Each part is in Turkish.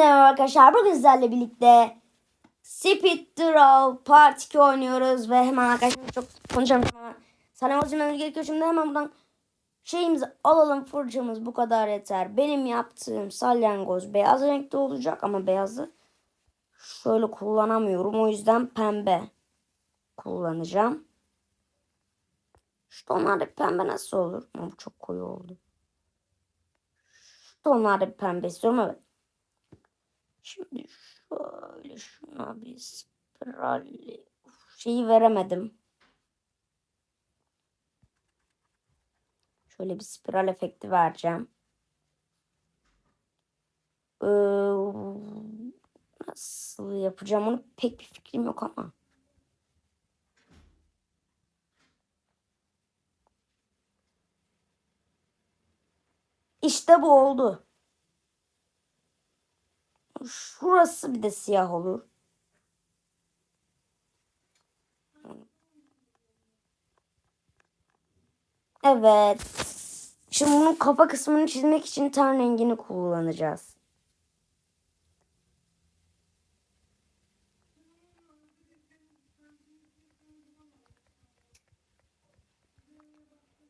merhaba arkadaşlar. Bugün sizlerle birlikte Speed Draw Part 2 oynuyoruz ve hemen arkadaşlar çok konuşamayacağım ama sana özlememiz gerekiyor. Şimdi hemen buradan şeyimizi alalım. Fırçamız bu kadar yeter. Benim yaptığım salyangoz beyaz renkte olacak ama beyazı şöyle kullanamıyorum. O yüzden pembe kullanacağım. Şu tonlarda pembe nasıl olur? Ama bu çok koyu oldu. Şu tonlarda pembe istiyorum evet. Şimdi şöyle şuna bir spiral şeyi veremedim. Şöyle bir spiral efekti vereceğim. Ee, nasıl yapacağım onu pek bir fikrim yok ama. İşte bu oldu. Şurası bir de siyah olur. Evet. Şimdi bunun kafa kısmını çizmek için ten rengini kullanacağız.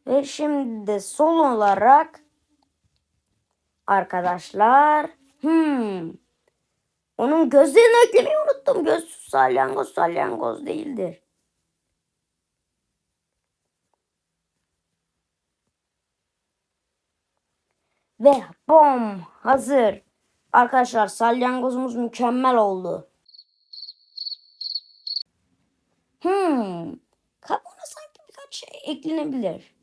Ve şimdi de sol olarak arkadaşlar hmm, onun gözlerini eklemeyi unuttum. Gözsüz salyangoz salyangoz değildir. Ve bom hazır. Arkadaşlar salyangozumuz mükemmel oldu. Hmm. Kabuğuna sanki birkaç şey eklenebilir.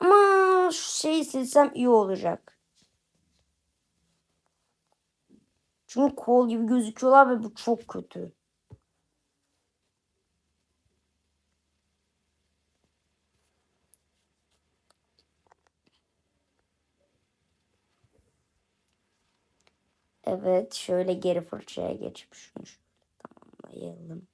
Ama şu şeyi silsem iyi olacak. Çünkü kol gibi gözüküyorlar ve bu çok kötü. Evet şöyle geri fırçaya geçip şunu şöyle tamamlayalım.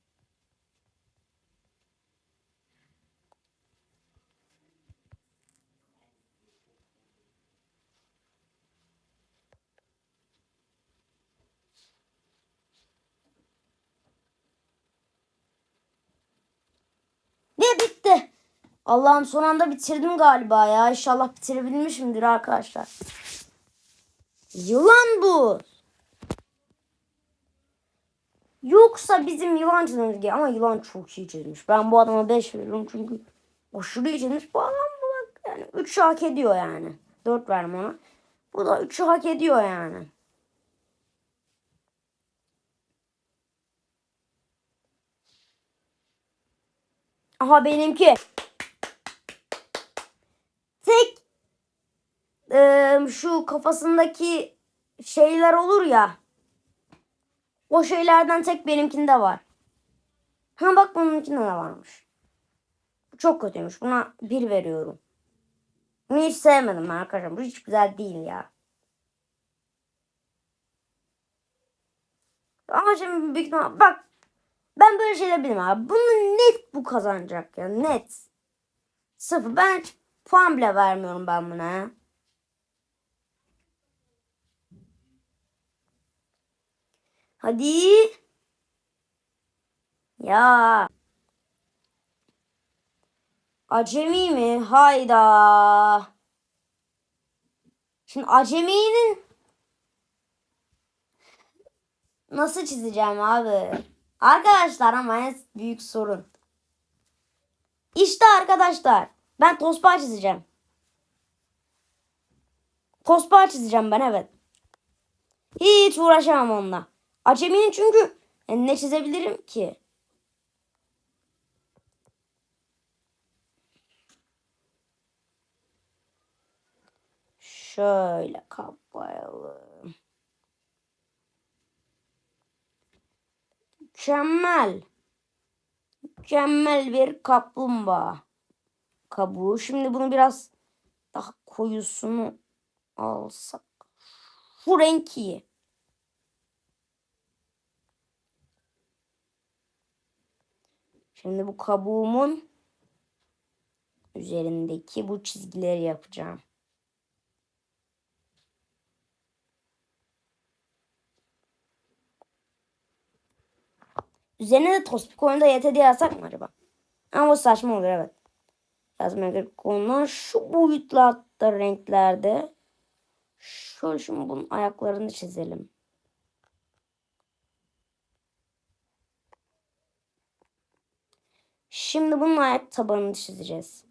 Ve bitti. Allah'ım son anda bitirdim galiba ya. İnşallah bitirebilmişimdir arkadaşlar. Yılan bu. Yoksa bizim yılan çizmemiz ama yılan çok iyi çizmiş. Ben bu adama 5 veriyorum çünkü aşırı iyi çizmiş. Bu adam bu bak yani 3 hak ediyor yani. 4 vermem ona. Bu da 3'ü hak ediyor yani. Aha benimki. Tek eee, şu kafasındaki şeyler olur ya. O şeylerden tek benimkinde var. Ha bak bununkinde de varmış. Bu çok kötüymüş. Buna bir veriyorum. Bunu hiç sevmedim arkadaşlar. Bu hiç güzel değil ya. Ama şimdi büyük bak ben böyle şeyler bilmem abi. Bunu net bu kazanacak ya net. Sıfır. Ben hiç puan bile vermiyorum ben buna ya. Hadi. Ya. Acemi mi? Hayda. Şimdi aceminin nasıl çizeceğim abi? Arkadaşlar ama en büyük sorun. İşte arkadaşlar. Ben tosbağa çizeceğim. Tosbağa çizeceğim ben evet. Hiç uğraşamam onunla. Aceminin çünkü e, ne çizebilirim ki? Şöyle kapayalım. Mükemmel. Mükemmel bir kaplumbağa kabuğu. Şimdi bunu biraz daha koyusunu alsak. Şu renk iyi. Şimdi bu kabuğumun üzerindeki bu çizgileri yapacağım. Üzerine de Tospikon'u da YT diye yazsak mı acaba? Ama o saçma olur evet. Yazmaya gerek konular şu boyutlarda renklerde. Şöyle şimdi bunun ayaklarını çizelim. Şimdi bunun ayak tabanını çizeceğiz.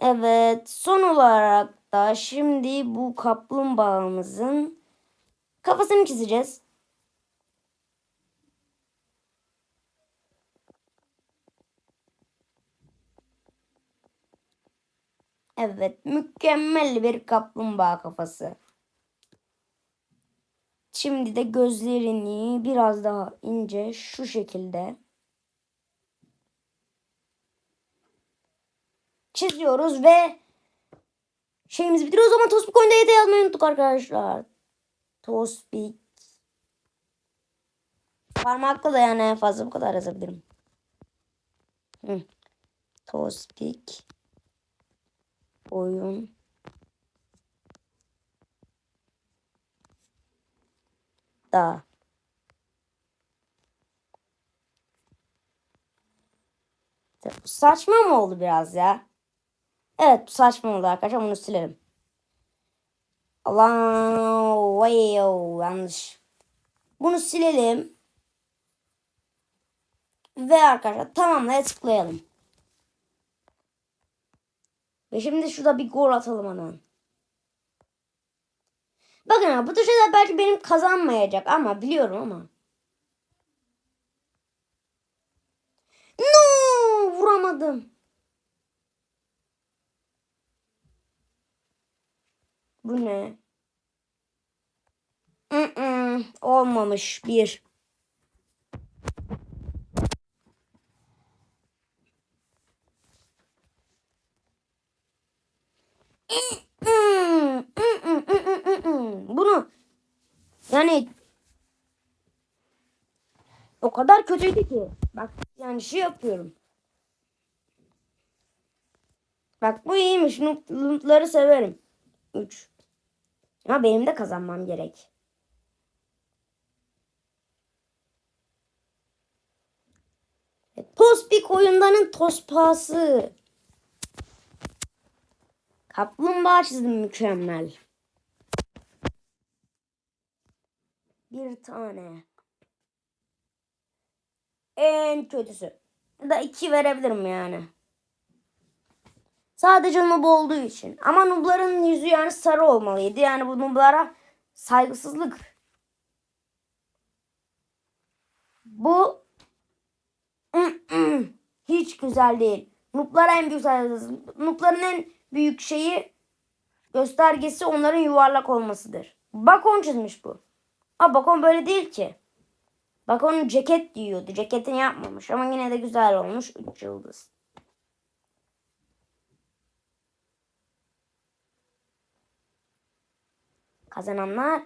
Evet, son olarak da şimdi bu kaplumbağamızın kafasını çizeceğiz. Evet, mükemmel bir kaplumbağa kafası. Şimdi de gözlerini biraz daha ince şu şekilde çiziyoruz ve şeyimizi bitiriyoruz ama Tospik oyunda yedi yazmayı unuttuk arkadaşlar. Tospik. Parmakla da yani en fazla bu kadar yazabilirim. Hı. Tospik. Oyun. Da. Bu Saçma mı oldu biraz ya? Evet bu saçma oldu arkadaşlar bunu silelim. Allah yanlış. Bunu silelim. Ve arkadaşlar tamamlaya tıklayalım. Ve şimdi şurada bir gol atalım hemen. Bakın bu tuşa belki benim kazanmayacak ama biliyorum ama. No vuramadım. Bu ne? Mm-mm, olmamış bir. Mm, mm, mm, mm, mm, mm, mm. Bunu yani o kadar kötüydü ki. Bak yani şey yapıyorum. Bak bu iyiymiş. Numpları severim. 3. Ama benim de kazanmam gerek. E, Tospik oyundanın tospası. Kaplumbağa çizdim mükemmel. Bir tane. En kötüsü. Da iki verebilirim yani. Sadece noob olduğu için. Ama noobların yüzü yani sarı olmalıydı. Yani bu nooblara saygısızlık. Bu hiç güzel değil. Nooblara en büyük saygısızlık. Noobların en büyük şeyi göstergesi onların yuvarlak olmasıdır. Bakon çizmiş bu. Ama Bakon böyle değil ki. Bakon ceket giyiyordu. Ceketini yapmamış ama yine de güzel olmuş. 3 yıldız. Kazananlar.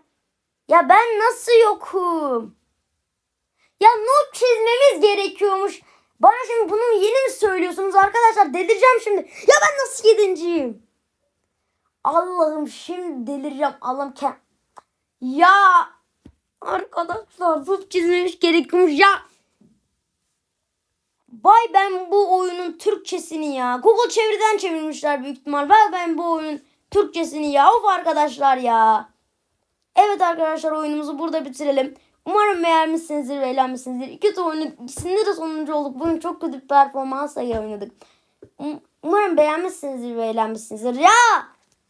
Ya ben nasıl yokum? Ya noob çizmemiz gerekiyormuş. Bana şimdi bunu yeni mi söylüyorsunuz arkadaşlar? Delireceğim şimdi. Ya ben nasıl yedinciyim? Allah'ım şimdi delireceğim. Allah'ım ke... Ya arkadaşlar noob çizmemiz gerekiyormuş ya. Vay ben bu oyunun Türkçesini ya. Google çeviriden çevirmişler büyük ihtimal. Vay ben bu oyunun Türkçesini ya. Of arkadaşlar ya. Evet arkadaşlar oyunumuzu burada bitirelim. Umarım beğenmişsinizdir ve eğlenmişsinizdir. İki oyunun ikisinde de sonuncu olduk. Bugün çok kötü bir performansla oynadık. Um- Umarım beğenmişsinizdir ve eğlenmişsinizdir. Ya!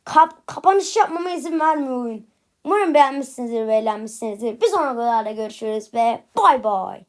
Kap kapanış yapmama izin vermiyor oyun. Umarım beğenmişsinizdir ve eğlenmişsinizdir. Bir sonraki videoda görüşürüz ve bay bay.